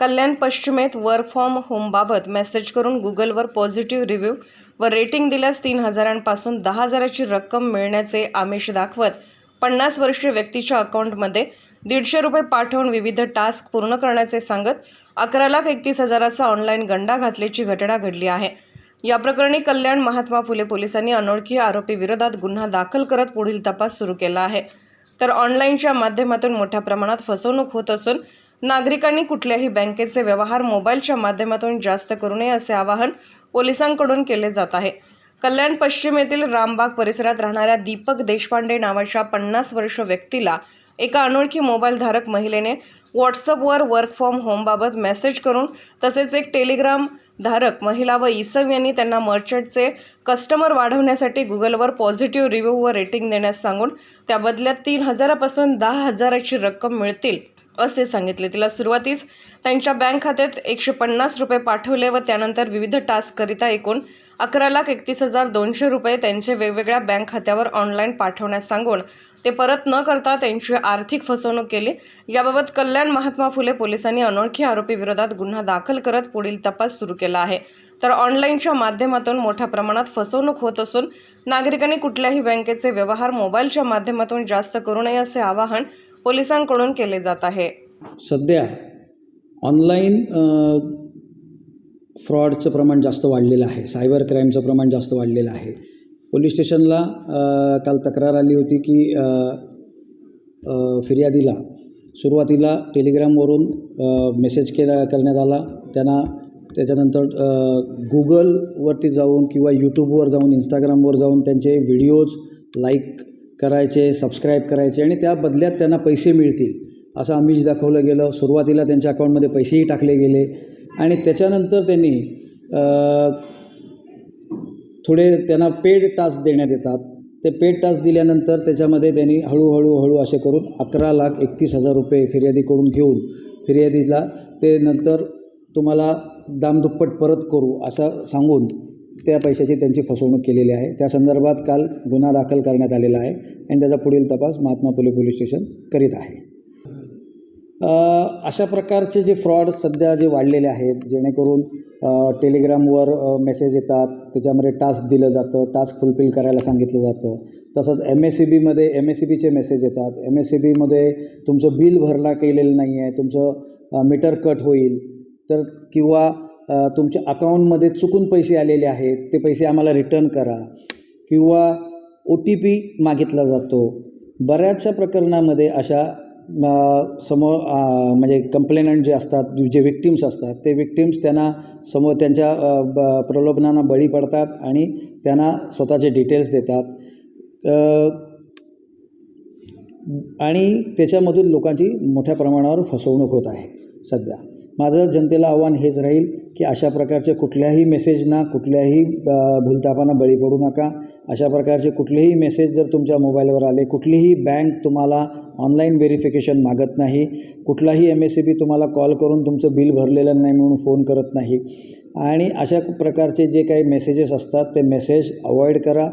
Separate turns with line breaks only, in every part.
कल्याण पश्चिमेत work from होमबाबत message करून गुगलवर पॉझिटिव्ह रिव्ह्यू व रेटिंग दिल्यास तीन हजारांपासून दहा हजाराची रक्कम मिळण्याचे आमिष दाखवत पन्नास वर्षीय व्यक्तीच्या अकाउंटमध्ये दीडशे रुपये पाठवून विविध टास्क पूर्ण करण्याचे सांगत अकरा लाख एकतीस हजाराचा ऑनलाईन गंडा घातल्याची घटना घडली आहे. या प्रकरणी कल्याण महात्मा फुले पोलिसांनी अनोळखी आरोपी विरोधात गुन्हा दाखल करत पुढील तपास सुरू केला आहे. तर ऑनलाईनच्या माध्यमातून मोठ्या प्रमाणात फसवणूक होत असून नागरिकांनी कुठल्याही बँकेचे व्यवहार मोबाईलच्या माध्यमातून जास्त करू नये असे आवाहन पोलिसांकडून केले जात आहे. कल्याण पश्चिम येथील रामबाग परिसरात राहणाऱ्या दीपक देशपांडे नावाच्या पन्नास वर्ष व्यक्तीला एका अनोळखी मोबाईलधारक महिलेने व्हॉट्सअपवर वर्क फ्रॉम होमबाबत मेसेज करून तसेच एक टेलिग्राम धारक महिला व इसम यांनी त्यांना मर्चंटचे कस्टमर वाढवण्यासाठी गुगलवर पॉझिटिव्ह रिव्ह्यू व रेटिंग देण्यास सांगून त्या बदल्यात तीन हजारापासून दहा हजाराची रक्कम मिळतील. असे सांगितले. तिला सुरुवातीस त्यांच्या बँक खात्यात एकशे पन्नास रुपये पाठवले व त्यानंतर विविध टास्ककरिता एकूण अकरा लाख एकतीस हजार दोनशे रुपये त्यांचे वेगवेगळ्या बँक खात्यावर ऑनलाईन पाठवण्यास सांगून ते परत न करता त्यांची आर्थिक फसवणूक केली. याबाबत कल्याण महात्मा फुले पोलिसांनी अनोळखी आरोपी विरोधात गुन्हा दाखल करत पुढील तपास सुरू केला आहे. तर ऑनलाईनच्या माध्यमातून मोठ्या प्रमाणात फसवणूक होत असून नागरिकांनी कुठल्याही बँकेचे व्यवहार मोबाईलच्या माध्यमातून जास्त करू नये असे आवाहन पोलिसांकडून केले जात आहे.
सध्या ऑनलाईन फ्रॉडचं प्रमाण जास्त वाढलेलं आहे. सायबर क्राईमचं प्रमाण जास्त वाढलेलं आहे. पोलीस स्टेशनला काल तक्रार आली होती की फिर्यादीला सुरुवातीला टेलिग्रामवरून मेसेज केला करण्यात आला. त्यांना त्याच्यानंतर गुगलवरती जाऊन किंवा यूट्यूबवर जाऊन इंस्टाग्रामवर जाऊन त्यांचे व्हिडिओज लाईक करायचे सबस्क्राईब करायचे आणि त्या बदल्यात त्यांना पैसे मिळतील. असं आमिष दाखवलं गेलं. सुरुवातीला त्यांच्या अकाउंटमध्ये पैसेही टाकले गेले. आणि त्याच्यानंतर त्यांनी थोडे त्यांना पेड टास्क देण्यात येतात. ते पेड टास्क दिल्यानंतर त्याच्यामध्ये त्यांनी हळूहळू हळू असे करून अकरा लाख एकतीस हजार रुपये फिर्यादीकडून घेऊन फिर्यादीला ते नंतर तुम्हाला दामदुप्पट परत करू असं सांगून त्या पैशाची त्यांची फसवणूक केलेली आहे. त्या संदर्भात काल गुन्हा दाखल करण्यात आलेला आहे. आणि त्याचा पुढील तपास महात्मा फुले पोलीस स्टेशन करीत आहे. अशा प्रकारचे जे फ्रॉड सध्या जे वाढलेले आहेत जेणेकरून टेलिग्रामवर मेसेज येतात त्याच्यामध्ये टास्क दिलं जातं टास्क फुलफिल करायला सांगितलं जातं तसंच एम एस सी बीमध्ये एम एस सी बीचे मेसेज येतात एम एस सी बीमध्ये तुमचं बिल भरणा केलेलं नाही आहे तुमचं मीटर कट होईल तर किंवा तुमच्या अकाउंटमध्ये चुकून पैसे आलेले आहेत ते पैसे आम्हाला रिटर्न करा किंवा ओ टी पी मागितला जातो. बऱ्याचशा प्रकरणामध्ये अशा समोर म्हणजे कंप्लेनंट जे असतात जे विक्टिम्स असतात ते विक्टिम्स त्यांना समोर त्यांच्या ब प्रलोभनांना बळी पडतात आणि त्यांना स्वतःचे डिटेल्स देतात. आणि त्याच्यामधून लोकांची मोठ्या प्रमाणावर फसवणूक होत आहे सध्या. माझं जनतेला आव्हान हेच राहील की अशा प्रकारचे कुठल्याही मेसेजना कुठल्याही अ, भूलथापांना बळी पडू नका. अशा प्रकारचे कुठलेही मेसेज जर तुमच्या मोबाईलवर आले कुठलीही बँक तुम्हाला ऑनलाईन व्हेरिफिकेशन मागत नाही कुठलाही एम एस सी बी तुम्हाला कॉल करून तुमचं बिल भरलेलं नाही म्हणून फोन करत नाही. आणि अशा प्रकारचे जे काही मेसेजेस असतात ते मेसेज अवॉइड करा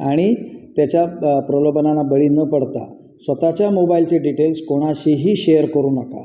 आणि त्याच्या प्रलोभनांना बळी न पडता स्वतःच्या मोबाईलचे डिटेल्स कोणाशीही शेअर करू नका.